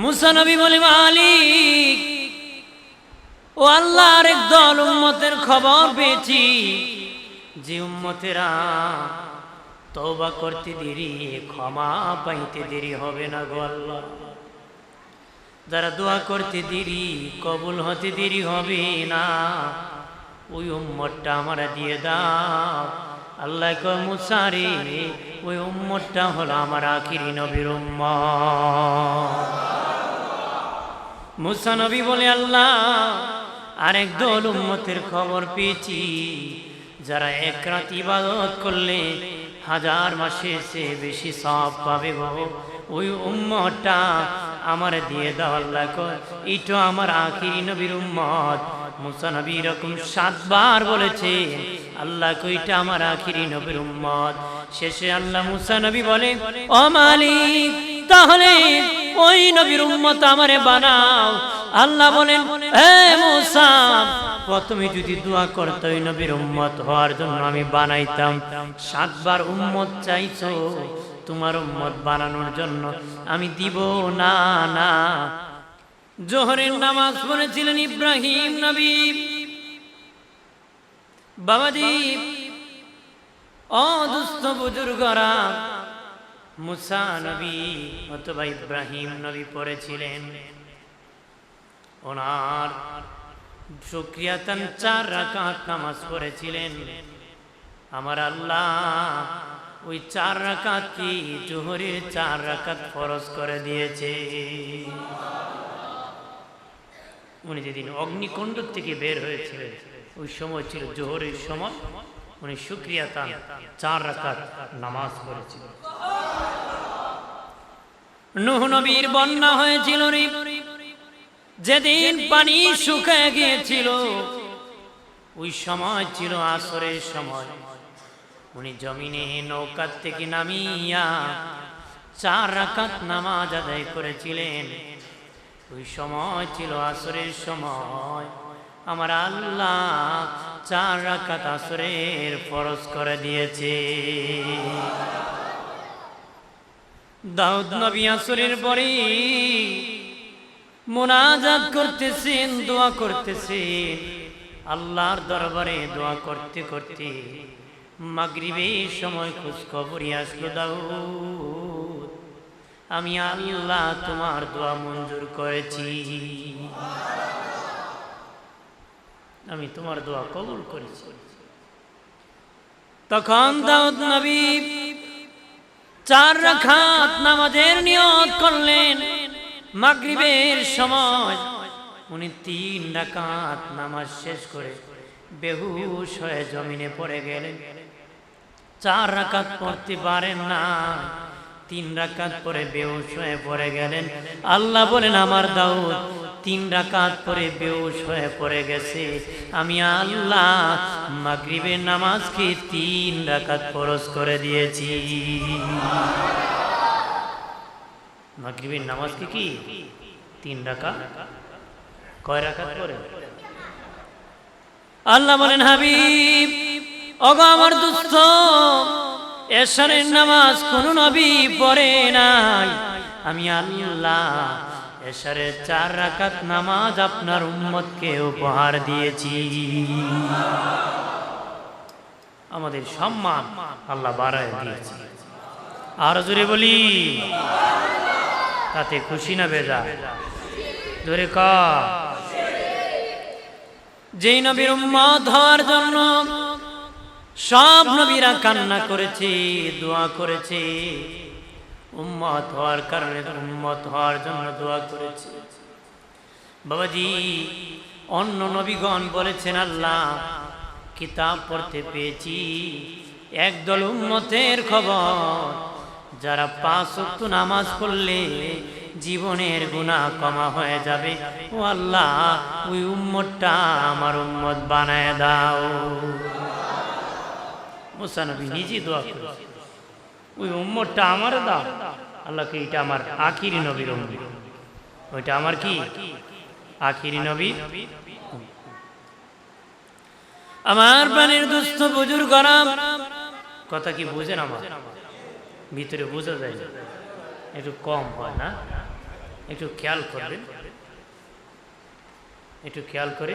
মুসা নবী বলে, মালিক, ও আল্লাহর এক দল উম্মতের খবর পেয়েছি। যে উম্মতেরা তওবা করতে দেরি, ক্ষমা পাইতে দেরি হবে না গো আল্লাহ। যারা দোয়া করতে দেরি, কবুল হতে দেরি হবে না। ওই উম্মতটা আমরা দিয়ে দাও। আল্লাহ কয় মুসারে ওই উম্মতটা হলো আমার আখিরি নবীর উম্মত। মুসা নবী বলে, আল্লাহ, আরেক দল উম্মতের খবর পেয়েছি। যারা এক রাত ইবাদত করলে হাজার মাসে সে বেশি সব পাবে ওই উম্মতটা আমার দিয়ে দাও, আল্লাহ কয় এটা আমার আখিরি নবীর উম্মত। মুসা নবী এরকম সাতবার বলেছে, আল্লাহ কইটা আমার আখিরি নবীর উম্মত। শেষে আল্লাহ মুসা নবী বলে, ও মালিক, তাহলে ওই নবীর উম্মত আমারে বানাও। আল্লাহ বলেন হে মুসা, প্রথমে যদি দোয়া করতে ওই নবীর উম্মত হওয়ার জন্য আমি বানাইতাম। সাতবার উম্মত চাইছো তোমার উম্মত বানানোর জন্য আমি দিব না না। জোহরের নামাজ পড়েছিলেন ইব্রাহিম নবী। বাবাজি ও দুস্থ বুজুর্গরা মুসা নবী অথবা ইব্রাহিম নবী পড়েছিলেন। ওনার সুক্রিয়াতান চার রাকাত নামাজ পড়েছিলেন। আমার আল্লাহ ওই চার রাকাত কি জোহরের চার রাকাত ফরজ করে দিয়েছে। উনি যেদিন অগ্নিকুণ্ড থেকে বের হয়েছিলেন, ওই সময় ছিল জোহরের সময়, উনি সুক্রিয়া তান চার রাকাত নামাজ পড়েছিলেন। নুহ নবীর বন্যা হয়েছিল রে। যেদিন পানি শুকিয়ে গিয়েছিল, ওই সময় ছিল আসরের সময়। উনি জমিনে নৌকার থেকে নামিয়া চার রাকাত নামাজ আদায় করেছিলেন। ওই সময় ছিল আসরের সময়। আমার আল্লাহ চার রাকাত আসরের ফরজ করে দিয়েছে। দাউদ নবী আসরের পরে মোনাজাত করতেছেন, দোয়া করতেছেন। আল্লাহর দরবারে দোয়া করতে করতে মাগরিবের সময় খোঁজ খবরই আসলো দাউদ। আমি আল্লাহ তোমার দোয়া মঞ্জুর করেছি। আমি তোমার দোয়া কবুল করেছি। তখন দাউদ নবী চার রাখাত নামাজের নিয়ত করলেন। মাগরিবের সময় উনি তিন রাকাত নামাজ শেষ করে বেহুশ হয়ে জমিনে পড়ে গেলেন। চার রাকাত পড়তে পারেন না। তিন রাকাত পরে বেহুশ হয়ে পড়ে গেলেন। আল্লাহ বলেন, আমার দাউদ তিন রাকাত পরে বেহুশ হয়ে পড়ে গেছে। আমি আল্লাহ মাগরিবের নামাজকে তিন রাকাত ফরজ করে দিয়েছি। মাগরিবের নামাজকে কি? তিন রাকাত? কয় রাকাত পরে? আল্লাহ বলেন, হাবিব অগো দুস্থ এশারের নামাজ কোন নবী পড়ে নাই। আমি আল্লাহ এশারের চার রাকাত নামাজ আপনার উম্মতকে উপহার দিয়েছি। আমাদের সম্মান আল্লাহ বাড়ায় দিয়েছে। আর জোরে বলি, তাতে খুশি না বেজা। জোরে ক। যেই নবীর উম্মত হওয়ার জন্য সব নবীরা কান্না করেছে, দোয়া করেছে। উম্মত হওয়ার কারণে উম্মত হওয়ার জন্য দোয়া করেছে। বাবাজি, অন্য নবীগণ বলেছেন, আল্লাহ, কিতাব পড়তে পেয়েছি। একদল উম্মতের খবর, যারা পাঁচ ওয়াক্ত নামাজ পড়লে জীবনের গুণা কমা হয়ে যাবে। ও আল্লাহ, ওই উম্মতটা আমার উম্মত বানায় দাও। মুসানবী নিজে দোয়া করেছে ওই উম্মতটা আমার দাও আল্লাহকে এটা আমার আখিরি নবীর উম্মত। ওইটা আমার কি? আখিরি নবী আমার পানির দুস্থ বুজুর গরম কথা কি বুঝেন আমার? ভিতরে বোঝা যায় না। একটু কম হয় না? একটু খেয়াল করবেন। একটু খেয়াল করে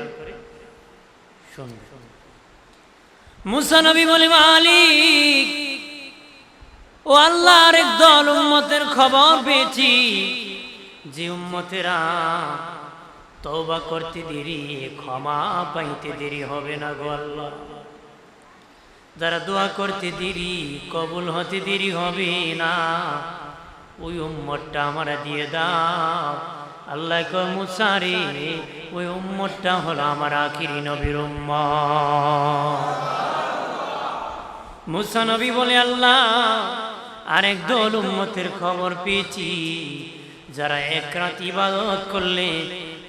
শুনবেন। মুসা নবী বলে, মালিক ও আল্লাহর দল উম্মতের খবর পেয়েছি। যে উম্মতেরা তওবা করতে দেরি, ক্ষমা পাইতে দেরি হবে না গো আল্লাহ। যারা দোয়া করতে দেরি, কবুল হতে দেরি হবে না। ওই উম্মতটা আমরা দিয়ে দাও। আল্লাহ কয় ওই উম্মতটা হলো আমার আখিরি নবীর উম্মত। মুসা নবী বলে, আল্লাহ আরেক দল উম্মতের খবর পেয়েছি। যারা এক রাত ইবাদত করলে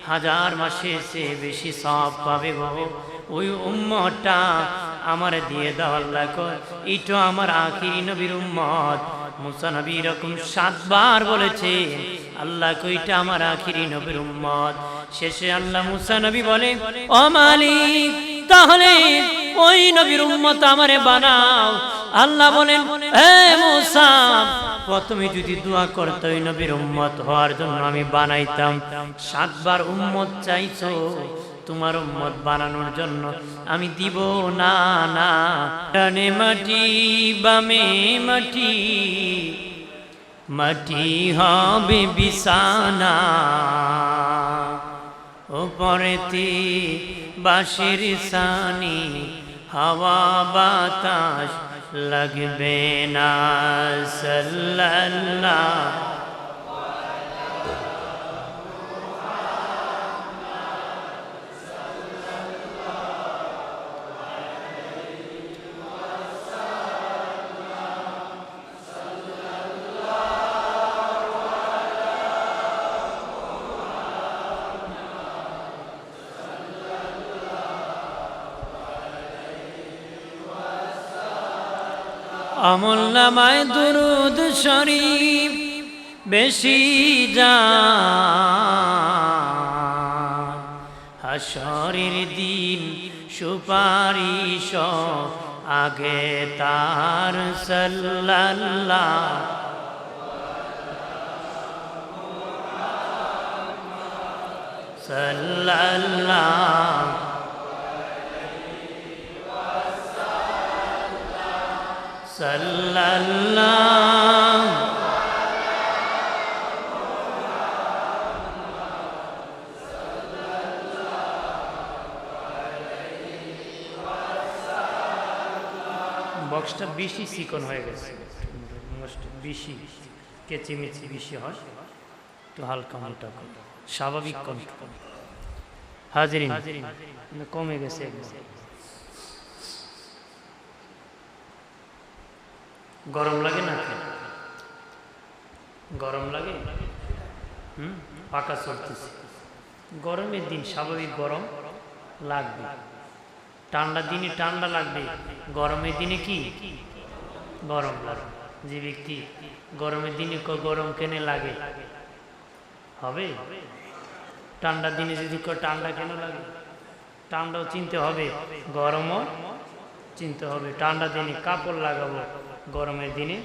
হাজার মাসে সে বেশি সব পাবে গো। ওই উম্মতটা আমার দিয়ে দাও আল্লাহ কয় এইটা আমার আখিরি নবীর উম্মত। মুসা নবী এরকম সাতবার বলেছে, আল্লাহ কইটা আমার আখিরি নবীর উম্মত। শেষে আল্লাহ মুসা নবী বলে, ও মালিক তাহলে ওই নবীর উম্মত আমারে বানাও। আল্লাহ বলেন হে মুসা, প্রথমে যদি দোয়া করতে ওই নবীর উম্মত হওয়ার জন্য আমি বানাইতাম। সাতবার উম্মত চাইছো তোমার উম্মত বানানোর জন্য। আমি দিব না না, ডানে মাটি, বামে মাটি মাটি হবে বিছানা। ওপরেতে বাঁশের সানি হাওয়া বাতাস লাগবে না। সাল্লাল্লাহ আমল নামায় দুরুদ শরীফ বেশি যা হাসরের দিন সুপারিশ আগে তার সাল্লাল্লাহ। সাল্লাল্লাহ। সাল্লাল্লাহ বক্সটা বেশি চিকন হয়ে গেছে। বেশি কেচিমেচি বেশি হয় তো হালকা হালকা স্বাভাবিক কণ্ঠ। হাজিরিন কমে গেছে গরম লাগে না গরম লাগে? হুম? পাকা চলতেছে। গরমের দিন স্বাভাবিক গরম লাগবে। ঠান্ডা দিনে ঠান্ডা লাগবে। গরমের দিনে কি? গরম লাগবে যে ব্যক্তি গরমের দিনে গরম কেনে লাগে? হবে? ঠান্ডার দিনে যদি ঠান্ডা কেন লাগে? ঠান্ডাও চিনতে হবে। গরমও চিনতে হবে। ঠান্ডা দিনে কাপড় লাগাবো। গরমের দিনে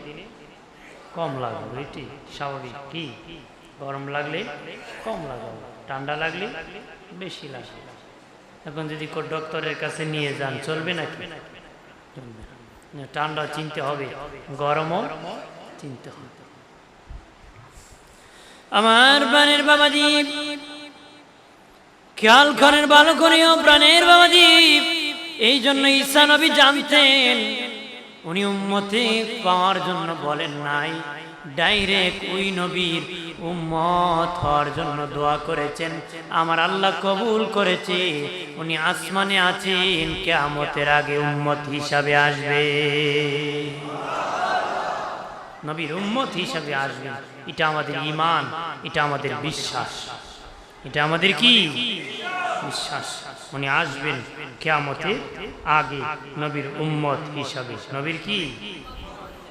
কম লাগাবো এটি স্বাভাবিক কি? গরম লাগলে কম লাগাবো ঠান্ডা লাগলে বেশি লাগবে এখন যদি ডক্টরের কাছে নিয়ে যান, চলবে নাকি? ঠান্ডা চিনতে হবে, গরমও চিনতে হবে। আমার প্রাণের বাবাজি, খেয়াল করেন ভালো করেও প্রাণের বাবাজি, এই জন্য ঈসা নবী জানতেন উনি উম্মতে পাওয়ার জন্য বলেন নাই। ডাইরেক্ট ওই নবীর উম্মত হওয়ার জন্য দোয়া করেছেন। আমার আল্লাহ কবুল করেছে। উনি আসমানে আছেন, কেয়ামতের আগে উম্মত হিসাবে আসবে। নবীর উম্মত হিসাবে আসবে। এটা আমাদের ইমান এটা আমাদের বিশ্বাস। এটা আমাদের কি? বিশ্বাস। উনি আসবেন কেয়ামতে আগে নবীর উম্মত হিসাবে। নবীর কি?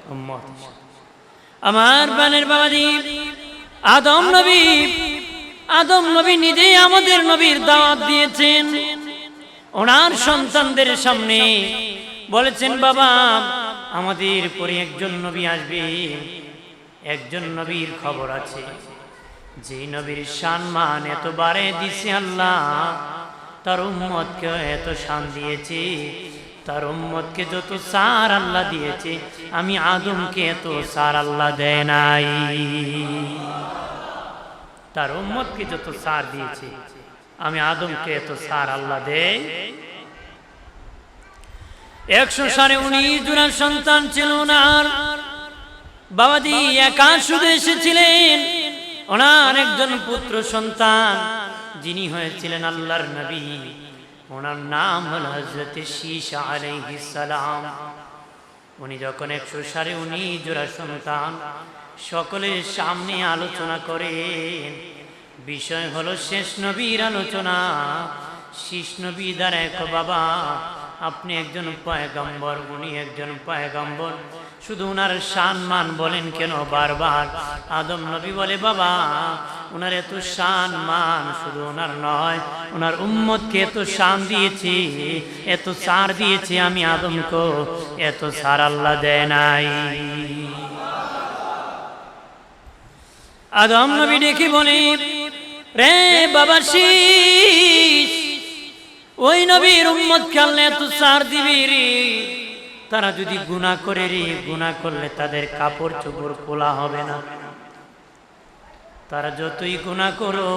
উম্মত আমার বানের বাবাজি আদম নবী আদম নবী নিজেই আমাদের নবীর দাওয়াত দিয়েছেন। ওনার সন্তানদের সামনে বলেছেন, বাবা, আমাদের পরে একজন নবী আসবে। একজন নবীর খবর আছে। যে নবীর সম্মান এত বারে দিছে আল্লাহ তার উম্মতকে এত শান দিয়েছি, তার উম্মতকে যত সার আল্লাহ দিয়েছে, আমি আদমকে এত সার আল্লাহ দেয় নাই। তার উম্মতকে যত সার দিয়েছে, আমি আদমকে এত সার আল্লাহ দেয়। একশো সাড়ে উনিশ জোড়ার সন্তান ছিল ওনার। বাবাজি একা শুধু এসেছিলেন, ওনার একজন পুত্র সন্তান। যিনি হয়েছিলেন আল্লাহর নবী, ওনার নাম হল হজরত শীশা আলাইহিস সালাম। উনি যখন একশো সাড়ে উনিশ জোড়া সন্তান, সকলের সামনে আলোচনা করেন। বিষয় হলো শেষ নবীর আলোচনা। শীষ নবী দ্বারা এক বাবা, আপনি একজন পয়গম্বর, উনি একজন পয়গম্বর। শুধু উনার সম্মান বলেন কেন বারবার? আদম নবী বলে, বাবা, উনার এত শান মান শুধু ওনার নয় ওনার উম্মতকে এত শান দিয়েছি, এত সার দিয়েছি আমি আদমকে, এত সার আল্লাহ দেয় নাই। আদম নবী ডেকে বলে, রে বাবা শীষ, ওই নবীর উম্মত খেললে এত সার দিবি রে। তারা যদি গুণা করে রে গুণা করলে তাদের কাপড় চোপড় খোলা হবে না। তারা যতই গুণা করো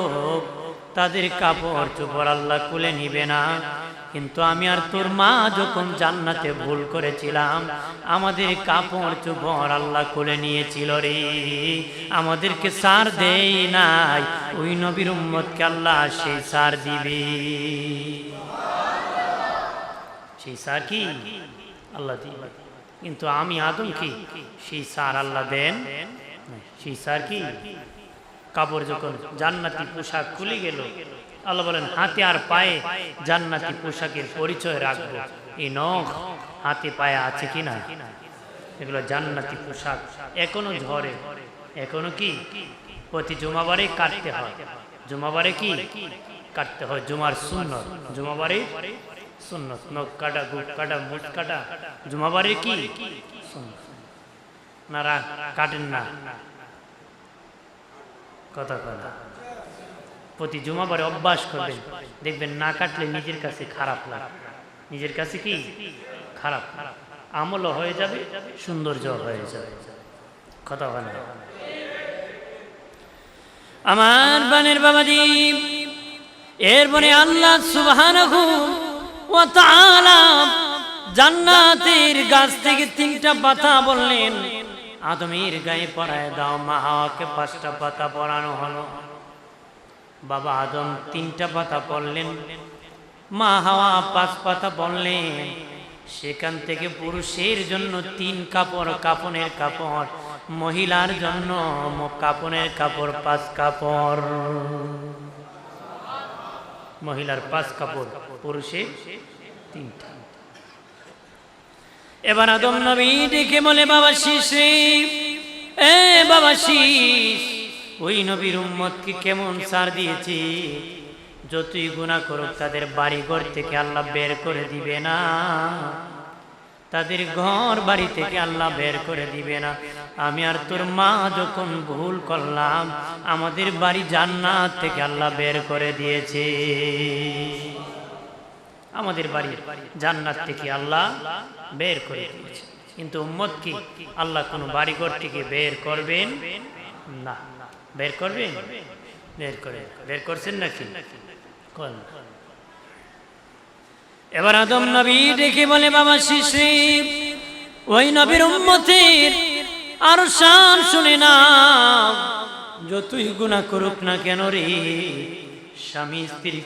তাদের কাপড় চোপড় আল্লাহ খুলে নিবে না। কিন্তু আমি আর তোর মা যখন জান্নাতে ভুল করেছিলাম, আমাদের কাপড় চোপড় আল্লাহ খুলে নিয়েছিল রে। আমাদেরকে সার দেই নাই, ওই নবীর উম্মতকে আল্লাহ সেই সার দিবে। সেই সার কি? আল্লাহ দিবে কিন্তু আমি আদম কি সেই সার আল্লাহ দেন সেই সার কি? কাপড় যখন জান্নাতি পোশাক খুলে গেল, আল্লাহ বলেন, হাতে আর পায়ে জান্নাতি পোশাকের পরিচয় রাখব। এই নখ হাতে পায়ে আছে কি না? এগুলো জান্নাতি পোশাক। এখনও ঝরে। এখনও কি? প্রতি জুমাবারে কাটতে হয়। জুমাবারে কি? কাটতে হয় জুমার সুন্নত। জুমাবারে সুন্নত। নখ কাটা গুট কাটা মুট কাটা জুমাবারে কি? সুন্নত। কাটেন না। কথা কথা প্রতি জুমাবারে অভ্যাস করবেন। দেখবেন না কাটলে নিজের কাছে খারাপ লাগে নিজের কাছে কি? খারাপ। আমলও হয়ে যাবে, সৌন্দর্য হয়ে যাবে। কথা বলে আমার বানের বাবাজি এরপরে আল্লাহ তাআলা জান্নাতের গাছ থেকে তিনটা পাতা বললেন, আদমের গায়ে পরায় দাও মা হাওয়াকে পাঁচটা পাতা পরানো হলো। বাবা আদম তিনটা পাতা পড়লেন, মা হাওয়া পাঁচ পাতা পড়লেন। সেখান থেকে পুরুষের জন্য তিন কাপড়, কাপনের কাপড়, মহিলার জন্য কাপনের কাপড় পাঁচ কাপড়। মহিলার পাঁচ কাপড়। পুরুষের তিনটা। এবার আদম নবী ডেকে বলে, বাবা শীষ এ, বাবা শীষ ওই নবীর উম্মতকে কেমন সার দিয়েছি? যতই গুণা করুক, তাদের বাড়ি ঘর থেকে আল্লাহ বের করে দিবে না। তাদের ঘর বাড়ি থেকে আল্লাহ বের করে দিবে না। আমি আর তোর মা যখন ভুল করলাম, আমাদের বাড়ি জান্নাত থেকে আল্লাহ বের করে দিয়েছে। আমাদের বাড়ির জান্নাত থেকে আল্লাহ বের করে দিয়েছে। কিন্তু উম্মত কি? আল্লাহ কোনো বাড়িঘর থেকে বের করবেন না। বের করবেন? বের করে বের করছেন নাকি? এবার আদম নবী ডেকে বলে, বাবা শিশু ওই নবীর উম্মতের আর শান শুনে না যতই গুণা করুক না কেন রে স্বামী স্ত্রী,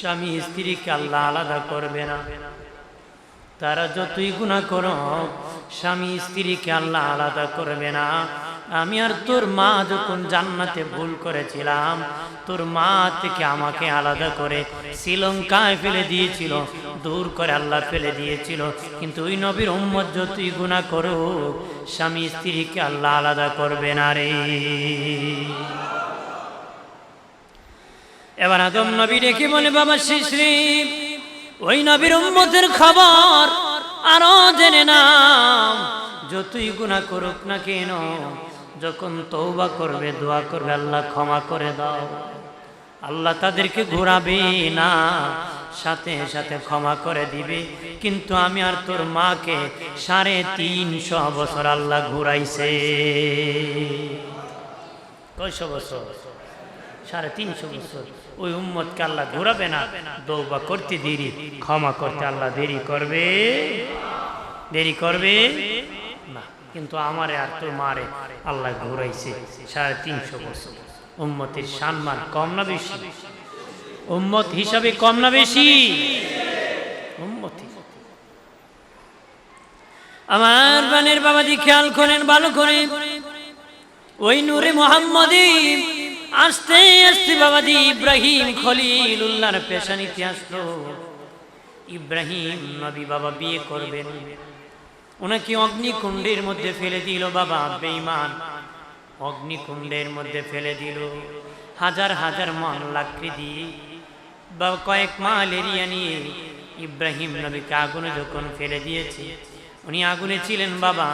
স্বামী স্ত্রীকে আল্লাহ আলাদা করবে না। তারা যতই গুণা করো স্বামী স্ত্রীকে আল্লাহ আলাদা করবে না। আমি আর তোর মা যখন জান্নাতে ভুল করেছিলাম, তোর মা থেকে আমাকে আলাদা করে শ্রীলঙ্কায় ফেলে দিয়েছিল, দূর করে আল্লাহ ফেলে দিয়েছিল। কিন্তু ওই নবীর উম্মত যতই গুণা করো স্বামী স্ত্রীকে আল্লাহ আলাদা করবে না রে। এবার আদম নবী রেখে বলে বাবা শিশ্রী ওই নবীর উম্মতের খবর আরও জেনে না যতই গুণা করুক না কেন যখন তৌবা করবে দোয়া করবে আল্লাহ ক্ষমা করে দাও। আল্লাহ তাদেরকে ঘোরাবে না। সাথে সাথে ক্ষমা করে দিবে। কিন্তু আমি আর তোর মাকে সাড়ে তিনশো বছর আল্লাহ ঘুরাইছে। কয়শো বছর? সাড়ে তিনশো বছর। ওই উম্মতকে আল্লাহ ঘুরাবে না। দৌবা করতে দেরি, ক্ষমা করতে আল্লাহ দেরি করবে? দেরি করবে? না, কিন্তু আমারে আর তোর মারে আল্লাহ ঘুরাইছে সাড়ে তিনশো বছর। উম্মতের সম্মান কম না বেশি? উম্মত হিসাবে কম না বেশি? উম্মত। আমার বানের বাবাজি খেয়াল করেন, ভালো করে ওই নূরে মোহাম্মদী আসতে আসতে বাবাজি ইব্রাহিম খলিল উল্লাহর পেশানিতে আসলো। ইব্রাহিম নবী বাবা বিয়ে করবেন। ওনাকে অগ্নিকুণ্ডের মধ্যে ফেলে দিল বাবা, বেঈমান। অগ্নিকুণ্ডের মধ্যে ফেলে দিল। হাজার হাজার মন লাকড়ি দিয়ে বা কয়েক মাল এরিয়া নিয়ে ইব্রাহিম নবীকে আগুনে যখন ফেলে দিয়েছে উনি আগুনে ছিলেন বাবা,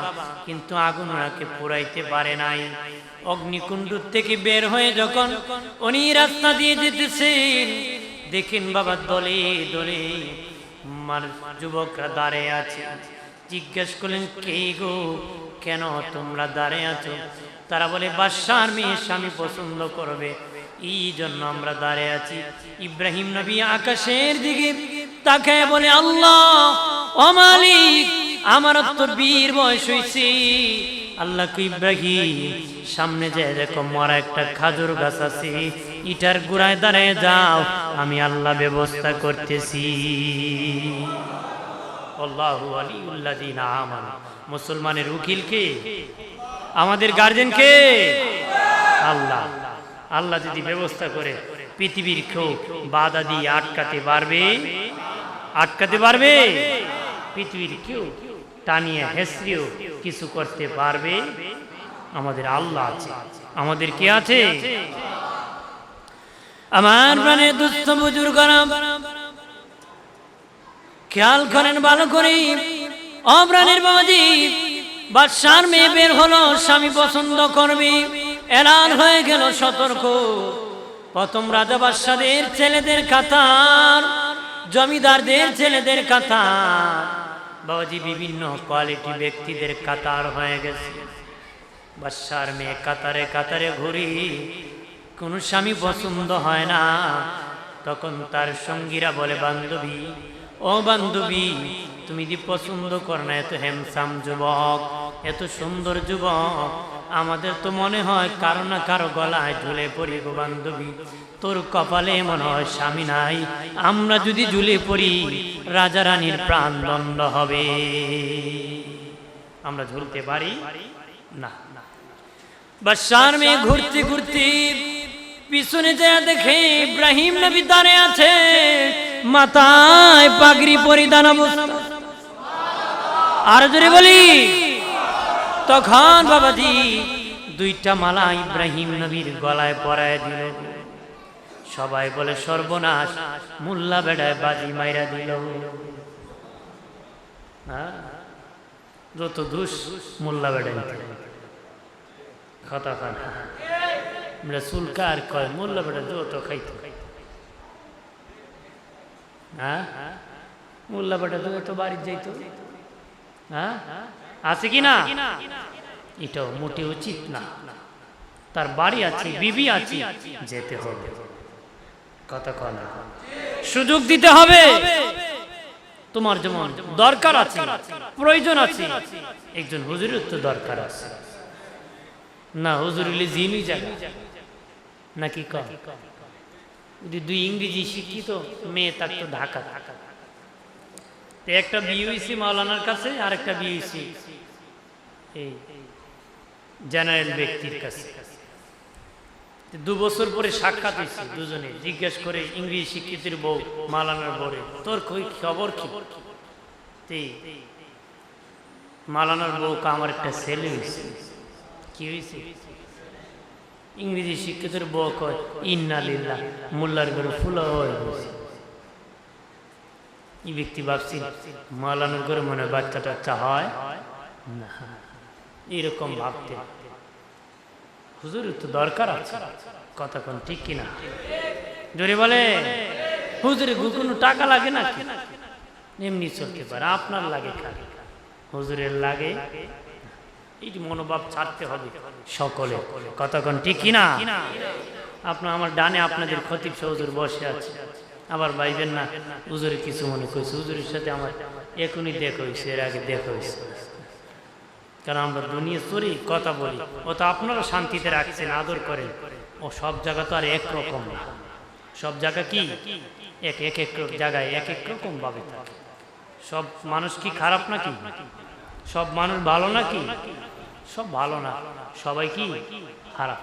কিন্তু আগুন ওনাকে পুরাইতে পারে নাই। অগ্নিকুণ্ড থেকে বের হয়ে যখন উনি রাস্তা দিয়ে যেতেছেন, দেখেন বাবা দলে দলে যুবকরা দাঁড়িয়ে আছে। জিজ্ঞেস করলেন, কে গো? কেন তোমরা দাঁড়িয়ে আছো? তারা বলে, বাদশার মেয়ে স্বামী পছন্দ করবে। এই জন্য আমরা দাঁড়িয়ে আছি। ইব্রাহিম নবী আকাশের দিকে তাকে বলে, আল্লাহ, ও মালিক, আমার তো বীর বয়স হয়েছে আল্লাহ ইব্রাহিম, সামনে যে দেখো মরা একটা খাজুর গাছ আছে, ইটার গুড়ায় দাঁড়ায় যাও, আমি আল্লাহ ব্যবস্থা করতেছি। মুসলমানের উকিল কে? আমাদের গার্জেন কে? আল্লাহ। আল্লাহ যদি ব্যবস্থা করে পৃথিবীর কেউ বাধা দিয়ে আটকাতে পারবে? আটকাতে পারবে? পৃথিবীর কেউ টানিয়ে হেসরিও কিছু করতে পারবে? আমাদের আল্লাহ আছে। আমাদের কে আছে? আমার মানে দুস্থ বুজুর্গরা, খেয়াল করেন ভালো করে। অপ্রাণের বাবাজি, বাদশার মেয়ে বের হলো, স্বামী পছন্দ করবে। এলান হয়ে গেল সতর্ক। প্রথম রাজা বাদশাদের ছেলেদের কাতার, জমিদারদের ছেলেদের কাতার। বাবাজি, বিভিন্ন কোয়ালিটি ব্যক্তিদের কাতার হয়ে গেছে। বাদশার মেয়ে কাতারে কাতারে ঘুরি, কোনো স্বামী পছন্দ হয় না। তখন তার সঙ্গীরা বলে, বান্ধবী, ও বান্ধবী, তুমি যদি পছন্দ কর না, এত হ্যামসাম যুবক, এত সুন্দর যুবক আমাদের তো মনে হয় কারও না কারও গলায় ঝুলে পড়ি গো বান্ধবী। তোর কপালে মনে হয় স্বামী নাই, আমরা যদি ঝুলে পড়ি, রাজা রানীর প্রাণ দণ্ড হবে। আমরা ঝুলতে পারি? না। বাদশার মেয়ে ঘুরতে ঘুরতে পিছনে যা দেখে ইব্রাহিম নবী দাঁড়িয়ে আছে, মাথায় পাগড়ি পরিধান অবস্থা। আর জোরে বলি তখন বাবাজি দুইটা মালা ইব্রাহিম নবীর গলায় পরায় দিল। সবাই বলে, সর্বনাশ, মুল্লা বেড়ায় বাজি মাইরা দিল। হ্যাঁ? যত দুষ মোল্লা বেড়ায় কথা খান আমরা সুলকার কয়, মোল্লা বেড়া যত খাইতো। হ্যাঁ? মোল্লা বেটা তো বাড়ি যাইতো। হ্যাঁ? আছে কি না? এটাও মোটে উচিত না। তার বাড়ি আছে, বিবি আছে, যেতে হবে। কন সুযোগ দিতে হবে। তোমার যেমন দরকার আছে, প্রয়োজন আছে, একজন হুজুরের তো দরকার আছে। না, হুজুর হলে যাবে। নাকি যদি দুই ইংরেজি শিক্ষিত মেয়ে থাকতো ঢাকা ঢাকা তো একটা বিউসি মাওলানার কাছে আর একটা বিউসি এই জেনারেল ব্যক্তির কাছে। দু বছর পরে সাক্ষাৎ হয়েছে দুজনে। জিজ্ঞেস করে ইংরেজি শিক্ষিতের বউ মালানার বরে, তোর কই খবর কি? মালানার বউ আমার একটা ছেলে হয়েছে। কি হয়েছে? ইংরেজি শিক্ষিতের বউ কয়, ইন্না লিল্লাহ, মোল্লার ঘরে ফুলা হয়ে এই ব্যক্তি ভাবছি, মালানোর করে মনে হয় বাচ্চা টাচ্চা হয় না। এরকম ভাবতে। হুজুর তো দরকার আছে? কোন ঠিক কিনা জোরে বলে, হুজুরে কোনো টাকা লাগে না এমনি চলতে পারে, আপনার লাগে হুজুরের লাগে? এই যে মনোভাব ছাড়তে হবে সকলে। কতক্ষণ ঠিক কিনা আপনার আমার ডানে আপনাদের খতিব হুজুর বসে আছে। আবার ভাইবেন না, হুজুরে কিছু মনে করছে। হুজুরের সাথে আমার এখনই দেখা হয়েছে, এর আগে দেখা হয়েছে। কারণ আমরা দুনিয়া চড়ি কথা বলি। ও তো আপনারা শান্তিতে রাখছেন, আদর করেন। ও সব জায়গা তো আর একরকম না। সব জায়গা কি? এক এক এক জায়গায় এক এক রকম ভাবে সব মানুষ কি খারাপ নাকি? সব মানুষ ভালো নাকি? সব ভালো না। সবাই কি খারাপ?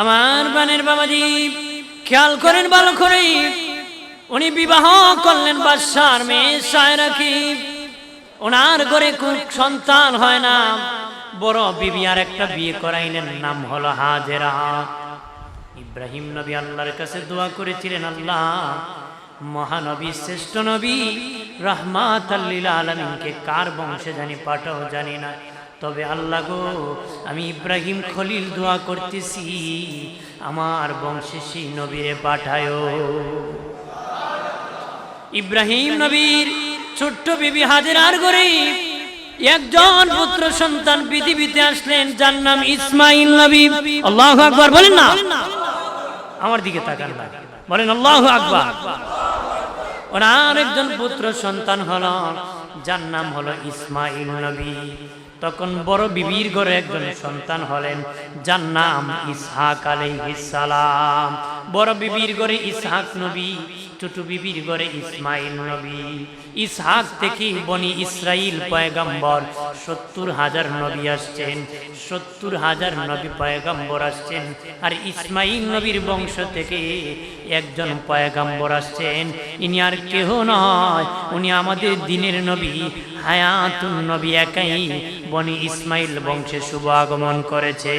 আমার বানের বাবাজি, খেয়াল করেন ভালো করে উনি বিবাহ করলেন বাদশার মেয়ে সায়রা কি? ওনার ঘরে সন্তান হয় না। বড় বিবি আর একটা বিয়ে করাইলেন, নাম হলো হাজেরা। ইব্রাহিম নবী আল্লাহর কাছে দোয়া করেছিলেন, আল্লাহ, মহানবী, শ্রেষ্ঠ নবী রহমাত আলমিনকে কার বংশে জানি পাঠাও জানি না। তবে আল্লাহ গো, আমি ইব্রাহিম খলিল দোয়া করতেছি, আমার বংশে সেই নবীরে পাঠায়ও। ইব্রাহিম নবীর ছোট্ট বিবি হাজির আর গরিব। একজন পুত্র সন্তান পৃথিবীতে আসলেন, যার নাম ইসমাইল নবী। আল্লাহ আকবর, বলেন না। আমার দিকে তাকান না। বলেন, আল্লাহ আকবার। ওনার একজন পুত্র সন্তান হল, যার নাম হলো ইসমাইল নবী। তখন বড় বিবির ঘরে একজন সন্তান হলেন, যার নাম ইসহাক সালাম। বড় বিবির ঘরে ইসহাক নবী, ছোট বিবির ঘরে ইসমাইল নবী। ইসহাক থেকে বনি ইসরাইল পয়গম্বর, সত্তর হাজার নবী আসছেন, সত্তর হাজার নবী পয়গম্বর আসছেন, আর ইসমাইল নবীর বংশ থেকে একজন পয়গম্বর আসছেন। ইনি আর কেহ নয়, উনি আমাদের দিনের নবী, হায়াতুন নবী একাই বনি ইসমাইল বংশে শুভ আগমন করেছে।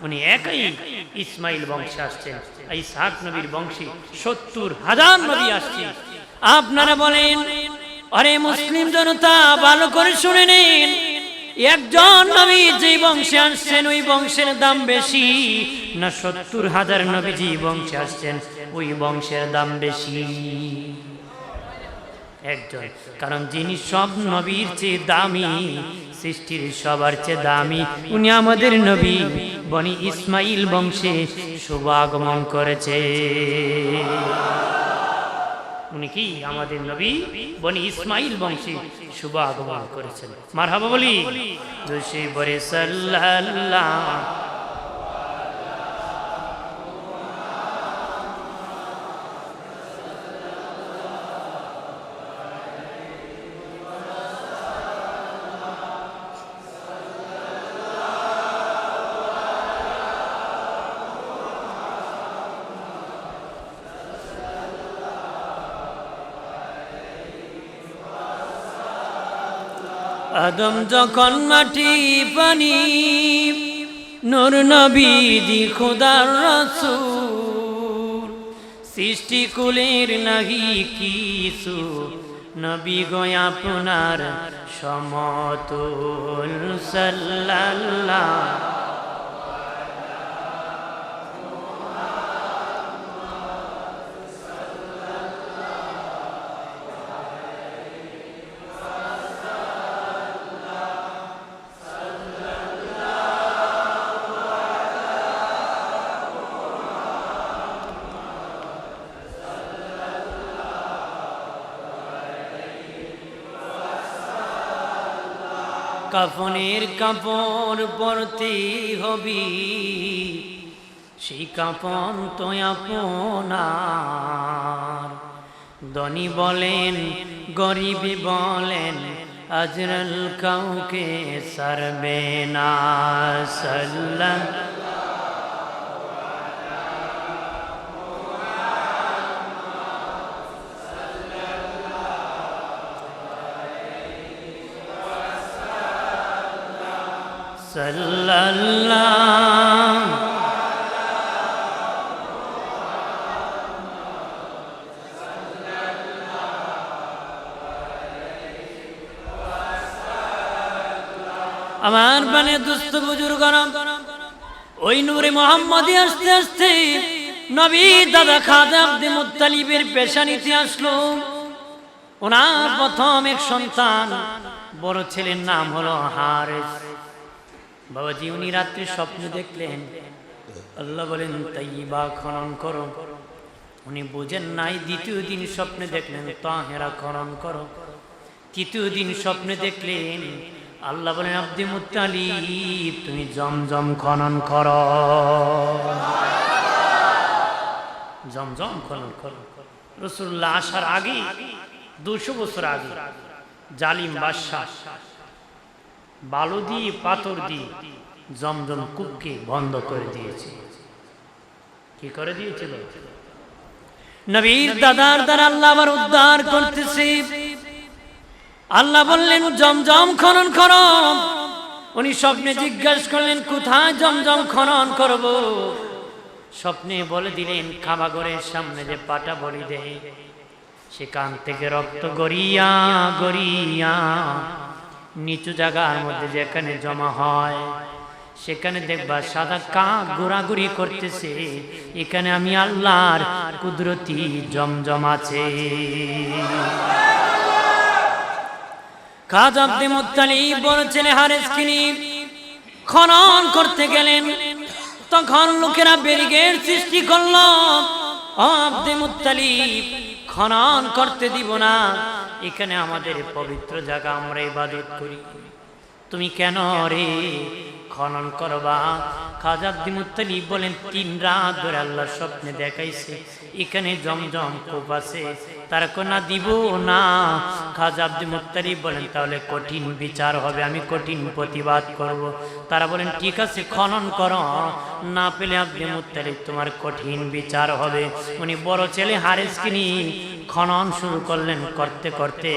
উনি একাই ইসমাইল বংশে আসছেন। এই সাত নবীর বংশী সত্তর হাজার নবী আসছে। আপনারা বলেন, আরে মুসলিম জনতা, ভালো করে শুনে নিন। একজন নবী যে বংশে আসছেন, ওই বংশের দাম বেশি। না, সত্তর হাজার নবী যে বংশে আসছেন, ওই বংশের দাম বেশি। একজন। কারণ যিনি সব নবীর চেয়ে দামি, সৃষ্টির সবার চেয়ে দামি, উনি আমাদের নবী, বনি ইসমাইল বংশে শুভ আগমন করেছে। উনি কি আমাদের নবী? বনি ইসমাইল বংশে শুভ আগমন করেছেন বলি। বরে সাল্লাল্লাহ আদম যখন মাটি পানি, নূর নবীজি খোদার রসুল। সৃষ্টি কুলের নাহি কিছু, নবী গয় আপনার সমতুল সাল্লাল্লাহ। কাফনের কাপড় পরতে হবি। সেই কাপন তো আপনার। ধনী বলেন, গরিব বলেন, আজরাল কাউকে সারবে না। সাল্লাহ আমার মানে দুস্থ বুজুর্গ ওই নূরে মোহাম্মদী আসতে আসতে নবী দাদা খাজা আব্দে মুত্তালিবের পেশানিতে আসলো। ওনার প্রথম এক সন্তান, বড় ছেলের নাম হলো হারেস। বাবাজি, উনি রাত্রে স্বপ্ন দেখলেন। আল্লাহ বলেন তাইবা খনন করো। উনি বোঝেন নাই, দ্বিতীয় দিন স্বপ্নে দেখলেন, তাহেরা খনন করো। তৃতীয় দিন স্বপ্নে দেখলেন, আল্লাহ বলেন, আব্দি মুতালিব তুমি জমজম খনন কর। জমজম খনন করো। রসুল্লাহ আসার আগে দুশো বছর আগে, জালিম বাদশাহ বালু দিয়ে পাথর দিয়ে জমজম কূপকে বন্ধ করে দিয়েছে। কি করে দিয়েছিল? নবীর দাদার দ্বারা আল্লাহ আবার উদ্ধার করতেছে। আল্লাহ বললেন জমজম খনন কর। উনি স্বপ্নে জিজ্ঞাসা করলেন কোথায় জমজম খনন করব? স্বপ্নে বলে দিলেন খামাগরের সামনে যে পাটা বলি দেয় সেখান থেকে রক্ত গড়িয়া গড়িয়া নিচু জায়গার মধ্যে যেখানে জমা হয়, সেখানে দেখবা সাদা কাক ঘোরাঘুরি করতেছে। এখানে আমি আল্লাহর কুদরতি জমজম আছে। কাজ আব্দে বড় ছেলে হারেস কিনি খনন করতে গেলেন। তখন লোকেরা ব্যারিগেড সৃষ্টি করল। আব্দে মুত্তালিব খনন করতে দিব না। এখানে আমাদের পবিত্র জায়গা আমরা ইবাদত করি। তুমি কেন রে খনন করবা? খাজা মুত্তালিব বলেন, তিন রাত ধরে আল্লাহর স্বপ্নে দেখাইছে, এখানে জমজম কূপ আছে। তার কোনা দিব না। খাজাব্দি মুত্তালিব বলেন, তাহলে কঠিন বিচার হবে, আমি কঠিন প্রতিবাদ করব। তারা বলেন, ঠিক আছে, খনন করো। না পেলে আব্দি মুত্তালিব তোমার কঠিন বিচার হবে। উনি বড় ছেলে হারেস কিনি খনন শুরু করলেন। করতে করতে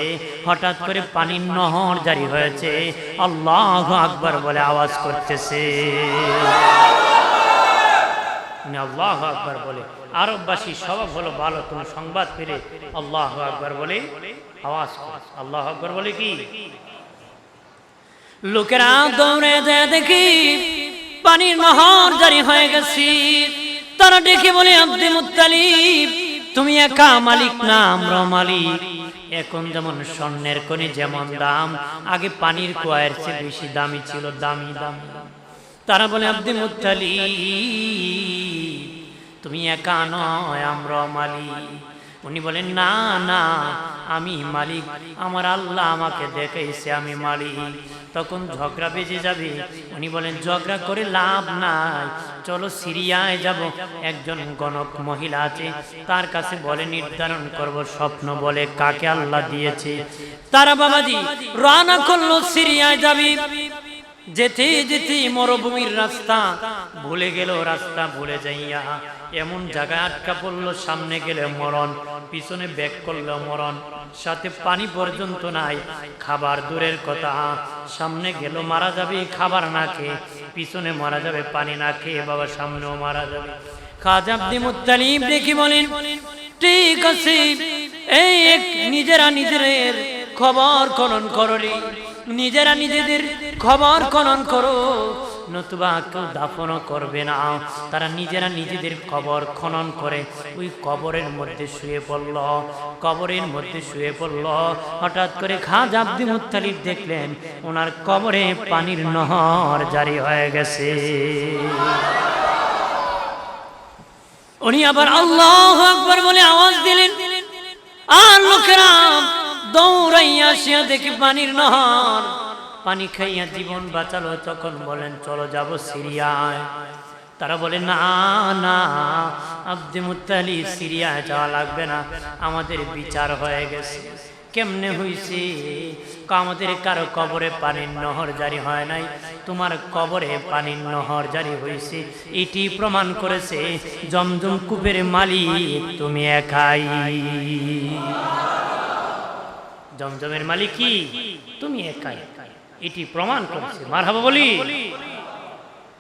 হঠাৎ করে পানির নহর জারি হয়েছে। আল্লাহ আকবার বলে আওয়াজ করতেছে। উনি আল্লাহ আকবার বলে। আরববাসী স্বভাব হলো ভালো কোনো সংবাদ পেলে আল্লাহ আকবার বলে আওয়াজ আল্লাহ আকবার বলে কি? লোকেরা দৌড়ে যায় দেখি পানির নহর জারি হয়ে গেছি। তারা ডেকে বলে, আব্দে মুত্তালিব, তুমি একা মালিক না আমরা মালিক। এখন যেমন স্বর্ণের কোণে যেমন দাম। আগে পানির কুয়ায়ের চেয়ে বেশি দামি ছিল দামি, দাম। তারা বলে, আব্দে মুত্তালি তুমি একা নয়, আমরা মালিক। উনি বলেন, না না, আমি মালিক। আমার আল্লাহ আমাকে দেখাইছে, আমি মালিক। তখন ঝগড়া বেজে যাবে। উনি বলেন, ঝগড়া করে লাভ নাই। চলো সিরিয়ায় যাব। একজন গণক মহিলা আছে, তার কাছে বলে, নির্ধারণ করব স্বপ্ন বলে, কাকে আল্লাহ দিয়েছে? তারা বাবাজি রানা করল, সিরিয়ায় যাবি। যেতে যেতে মরুভূমির রাস্তা, ভুলে গেল রাস্তা ভুলে যাইয়া, এমন জায়গায় আটকা পড়ল, সামনে গেলে মরণ, পিছনে ব্যাক করল মরণ, সাথে পানি পর্যন্ত নাই, খাবার দূরের কথা, সামনে গেল মারা যাবে, খাবার না খেয়ে, পিছনে মারা যাবে, পানি না খেয়ে, বাবা সামনেও মারা যাবে। খাজাব্দি মুত্তালিব দেখি বলেন, ঠিক আছে, এই নিজেরা নিজেদের খবর খনন করলি। নিজেরা নিজেদের খবর খনন করো। নতুবা কেউ দাফন করবে না। তারা নিজেরা নিজেদের কবর খনন করে। ওই কবরের মধ্যে শুয়ে পড়ল। কবরের মধ্যে শুয়ে পড়ল। হঠাৎ করে খাজ আব্দি মুত্তালিব দেখলেন, ওনার কবরে পানির নহর জারি হয়ে গেছে। উনি আবার আল্লাহ বলে আওয়াজ দিলেন। আর লোকেরা দৌড়াইয়া আসিয়া দেখি পানির নহর। পানি খাইয়া জীবন বাঁচালো, তখন বলেন, চলো যাব সিরিয়ায়। তারা বলে, না না, আব্দে মুতালি সিরিয়ায় যাওয়া লাগবে না। আমাদের বিচার হয়ে গেছে। কেমনে হইছে? আমাদের কারও কবরে পানির নহর জারি হয় নাই। তোমার কবরে পানির নহর জারি হয়েছে এটি প্রমাণ করেছে, জমজম কূপের মালিক তুমি একাই। জমজমের মালিক কি তুমি একাই। এটি প্রমাণ করছে। মার বলি।